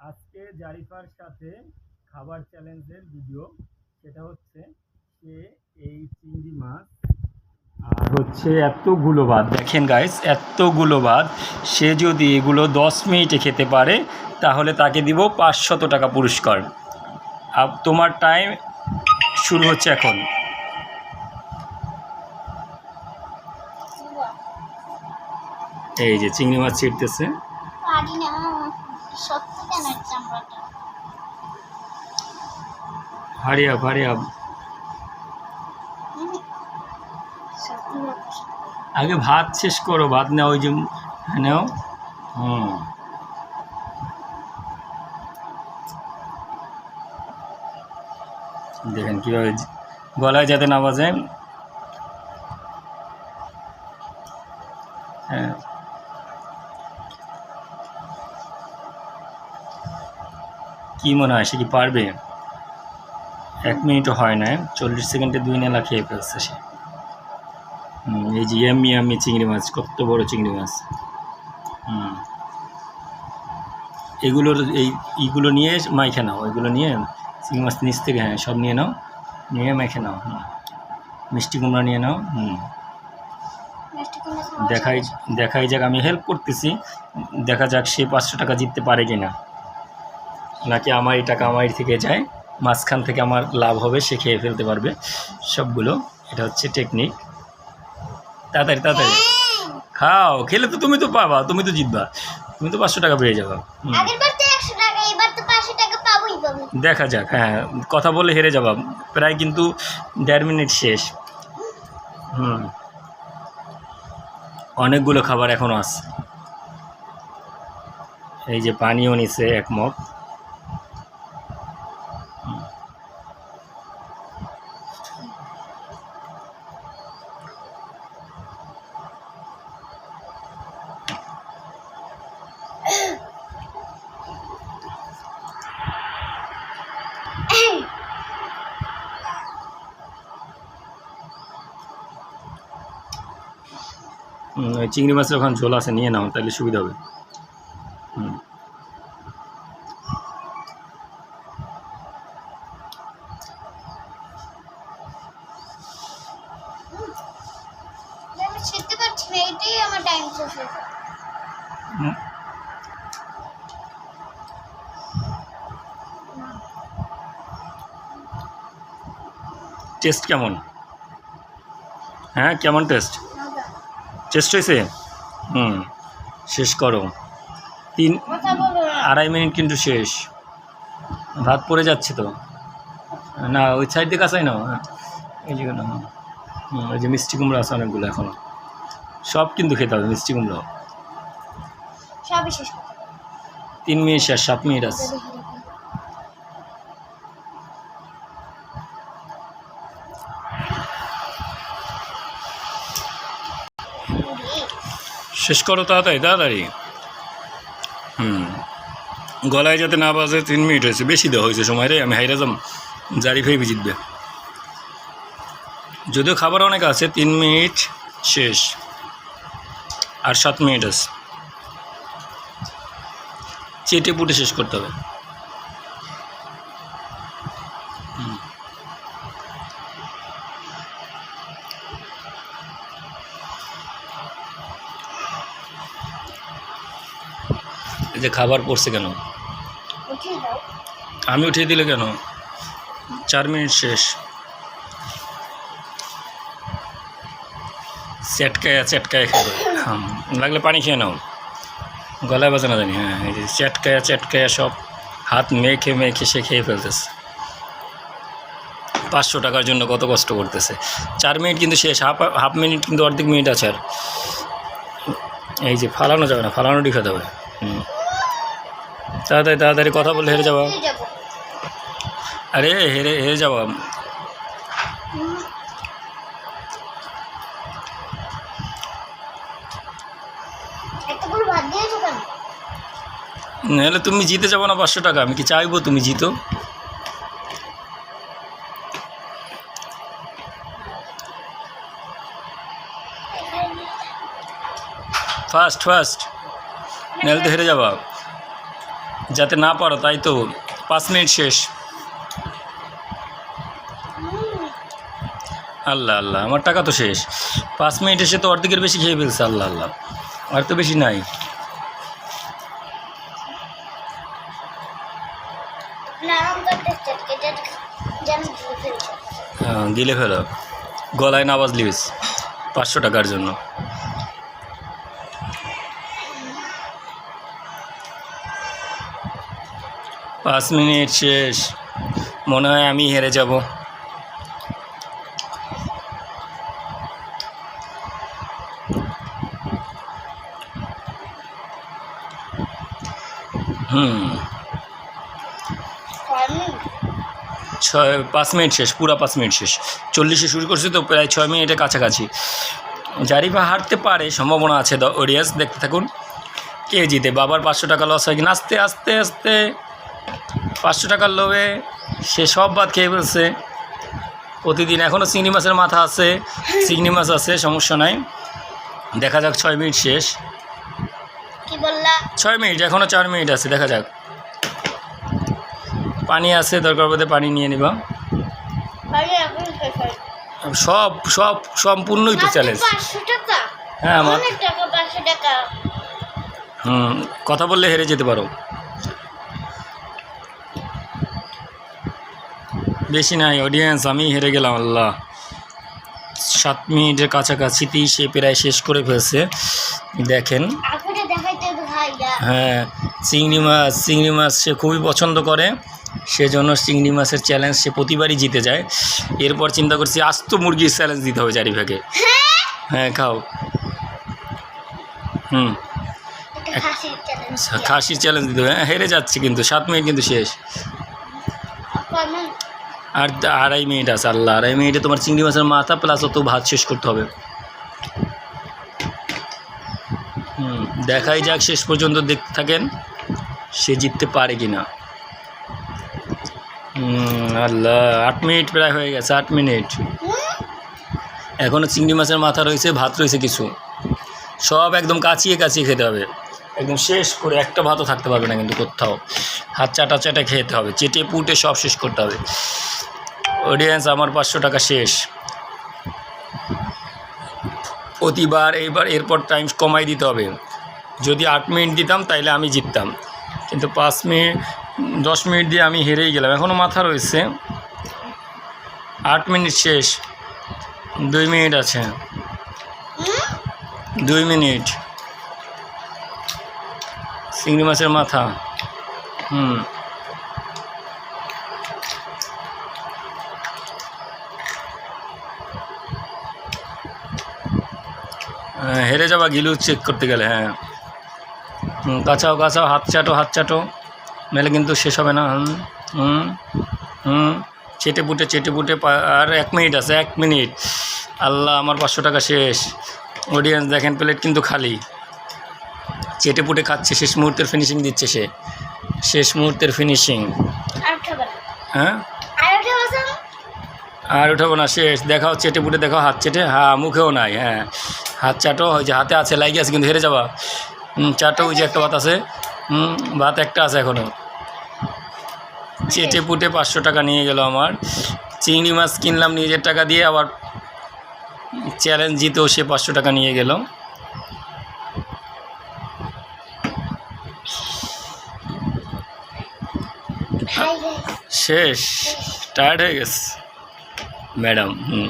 আজকে জারিফার সাথে খাবার চ্যালেঞ্জের ভিডিও সেটা হচ্ছে সে এই চিংড়ি মাছ আর হচ্ছে এতগুলো ভাত। দেখেন গাইস এতগুলো ভাত, সে যদি এগুলো দশ মিনিটে খেতে পারে, তাহলে তাকে দিব পাঁচশত টাকা পুরস্কার। আর তোমার টাইম শুরু হচ্ছে এখন। এই যে চিংড়ি মাছ ছিটতেছে হারি আপ। আগে ভাত শেষ করো ভাত নেওয়া ওই যে হ্যাঁ, নেও। হুম। দেখেন কীভাবে গলায় যাতে না বাজে। হ্যাঁ। কি মনে হয় সে কি পারবে? এক মিনিটও হয় না চল্লিশ সেকেন্ডে দুই নেলা খেয়ে ফেলছে সে। হুম, এই যে ইয়াম্মি ইয়াম্মি চিংড়ি মাছ কত বড় চিংড়ি মাছ। হুম। এগুলোর এই ইগুলো নিয়ে মাইখে নাও এগুলো নিয়ে চিংড়ি মাছ নিচ থেকে হ্যাঁ সব নিয়ে নাও নিয়ে মাইখে নাও হুম। মিষ্টি কুমড়া নিয়ে নাও হুম। দেখাই দেখাই যাক আমি হেল্প করতেছি দেখা যাক সে পাঁচশো টাকা জিততে পারে কি না নাকি আমার এই টাকা আমার থেকে যায় মাঝখান থেকে আমার লাভ হবে সে খেয়ে ফেলতে পারবে। সবগুলো এটা হচ্ছে টেকনিক তাড়াতাড়ি তাড়াতাড়ি। খাও খেলে তো তুমি তো পাবা তুমি তো জিতবা। তুমি তো পাঁচশো টাকা পেয়ে যাবা। দেখা যাক হ্যাঁ কথা বলে হেরে যাবা। প্রায় কিন্তু দেড় মিনিট শেষ। হুম। অনেকগুলো খাবার এখনও আছে। এই যে পানিও নিছে এক মগ হুম। হুম, ওই চিংড়ি মাছের ওখানে ঝোল আছে নিয়ে নাও তাহলে সুবিধা হবে। হুম। টেস্ট কেমন? হ্যাঁ কেমন টেস্ট টেস্ট হয়েছে? হুম শেষ করো। তিন। আড়াই মিনিট কিন্তু শেষ। ভাত পড়ে যাচ্ছে তো। না ওই সাইড দিয়ে কাছাই না? এই যে না হুম ওই যে মিষ্টি কুমড়ো আছে অনেকগুলো এখনও সব কিন্তু খেতে হবে মিষ্টি কুমড়ো। তিন মিনিট শেষ সাত মিনিট আছে। শেষ করো তাড়াতাড়ি তাড়াতাড়ি। হুম। গলায় যাতে না বাজে তিন মিনিট হয়েছে, বেশি দেওয়া হয়েছে সময় রে, আমি হাইরা যাম, জারি ফেয়ে জিতবে। যদিও খাবার অনেক আছে, তিন মিনিট শেষ, আর সাত মিনিট আছে। চেটে পুটে শেষ করতে হবে। যে খাবার পড়ছে কেন? আমি উঠিয়ে দিলে কেন? চার মিনিট শেষ। চ্যাটকায়া চ্যাটকায় খেয়ে হুম লাগলে পানি খেয়ে নাও। গলায় বাজে না জানি হ্যাঁ এই যে চ্যাটকায়া চ্যাটকায়া সব হাত মেখে মেখে সে খেয়ে ফেলতেছে। পাঁচশো টাকার জন্য কত কষ্ট করতেছে। চার মিনিট কিন্তু শেষ হাফ হাফ মিনিট কিন্তু অর্ধেক মিনিট আছে আর। এই যে ফালানো যাবে না ফালানো খেতে হবে। হুম। তাড়াতাড়ি তাড়াতাড়ি কথা বলে হেরে যাব। আরে হেরে হেরে কেন? নাহলে তুমি জিতে যাব না পাঁচশো টাকা আমি কি চাইব তুমি জিতো? ফার্স্ট ফার্স্ট নাহলে তো হেরে যাবা। যাতে না পারো তাই তো? পাঁচ মিনিট শেষ। আল্লাহ আল্লাহ আমার টাকা তো শেষ। পাঁচ মিনিট এসে তো অর্ধেকের বেশি খেয়ে ফেলছে আল্লাহ আল্লাহ। আর তো বেশি নাই। ফেলছে। হ্যাঁ, গিলে ফেলো। গলায় না বাজলি পাঁচশো টাকার জন্য। পাঁচ মিনিট শেষ। মনে হয় আমি হেরে যাব। হুম। ছয় পাঁচ মিনিট শেষ পুরো পাঁচ মিনিট শেষ। চল্লিশে শুরু করছি তো প্রায় ছয় মিনিটের কাছাকাছি। জারিফা হারতে পারে সম্ভাবনা আছে। অডিয়েন্স দেখতে থাকুন। কে জিতে? বাবার পাঁচশো টাকা লস হয় কিনা আস্তে আস্তে আস্তে। পাঁচশো টাকার লোভে সে সব বাদ খেয়ে ফেলছে। প্রতিদিন এখনও চিংড়ি মাছের মাথা আছে চিংড়ি মাছ আছে সমস্যা নাই। দেখা যাক ছয় মিনিট শেষ। ছয় মিনিট এখনও চার মিনিট আছে দেখা যাক। পানি আছে দরকার পড়ে পানি নিয়ে নিবা। সব সব সম্পূর্ণই তো চ্যালেঞ্জ হ্যাঁ আমার হুম কথা বললে হেরে যেতে পারো। বেশি নাই অডিয়েন্স আমি হেরে গেলাম আল্লাহ। সাত মিনিটের কাছাকাছিতেই সে প্রায় শেষ করে ফেলছে। দেখেন। হ্যাঁ চিংড়ি মাছ চিংড়ি মাছ সে খুবই পছন্দ করে। সেজন্য চিংড়ি মাছের চ্যালেঞ্জ সে প্রতিবারই জিতে যায়। এরপর চিন্তা করছি আস্ত মুরগির চ্যালেঞ্জ দিতে হবে চারিভাগে হ্যাঁ? খাও। হুম। খাসির চ্যালেঞ্জ দিতে হবে। হ্যাঁ হেরে যাচ্ছে কিন্তু সাত মিনিট কিন্তু শেষ। আর আড়াই মিনিট আছে, আল্লাহ, আড়াই মিনিটে তোমার চিংড়ি মাছের মাথা প্লাস অত ভাত শেষ করতে হবে। দেখাই যাক শেষ পর্যন্ত দেখতে থাকেন, সে জিততে পারে কি না আল্লাহ, আট মিনিট প্রায় হয়ে গেছে, আট মিনিট। এখনও চিংড়ি মাছের মাথা রয়েছে, ভাত রয়েছে কিছু। সব একদম কাচিয়ে কাচিয়ে খেতে হবে। একদম শেষ করে একটা ভাতও থাকতে পারবে না কিন্তু কোথাও। হাত চাটা চাটা খেতে হবে, চেটে পুটে সব শেষ করতে হবে। অডিয়েন্স আমার পাঁচশো টাকা শেষ। প্রতিবার, এইবার, এরপর টাইম কমাই দিতে হবে। যদি আট মিনিট দিতাম, তাইলে আমি জিততাম। কিন্তু পাঁচ মিনিট দশ মিনিট দিয়ে আমি হেরেই গেলাম। এখনও মাথা রয়েছে। আট মিনিট শেষ। দুই মিনিট আছে। দুই মিনিট চিংড়ি মাছের মাথা। হুম। হেরে যাওয়া গিলু চেক করতে গেলে হ্যাঁ। কাছাও কাছাও হাত চাটো হাত চাটো। মেলে কিন্তু শেষ হবে না হুম হুম হুম। চেটে পুটে চেটে পুটে আর এক মিনিট আছে এক মিনিট। আল্লাহ আমার পাঁচশো টাকা শেষ। অডিয়েন্স দেখেন প্লেট কিন্তু খালি। চেটে পুটে খাচ্ছে শেষ মুহূর্তের ফিনিশিং দিচ্ছে সে। শেষ মুহূর্তের ফিনিশিং হ্যাঁ? আর উঠাবো না শেষ। দেখাও চেটে পুটে দেখাও হাত চেটে। হ্যাঁ মুখেও নাই হ্যাঁ। হাত চাটো ওই যে হাতে আছে লাগিয়ে আছে কিন্তু হেরে যাবা। চাটো ওই যে একটা ভাত আছে। ভাত একটা আছে এখনও চেটে পুটে পাঁচশো টাকা নিয়ে গেল আমার। চিংড়ি মাছ কিনলাম নিজের টাকা দিয়ে আবার চ্যালেঞ্জ জিতেও সে পাঁচশো টাকা নিয়ে গেল। শেষ। টায়ার্ড হয়ে গেছে। ম্যাডাম হুম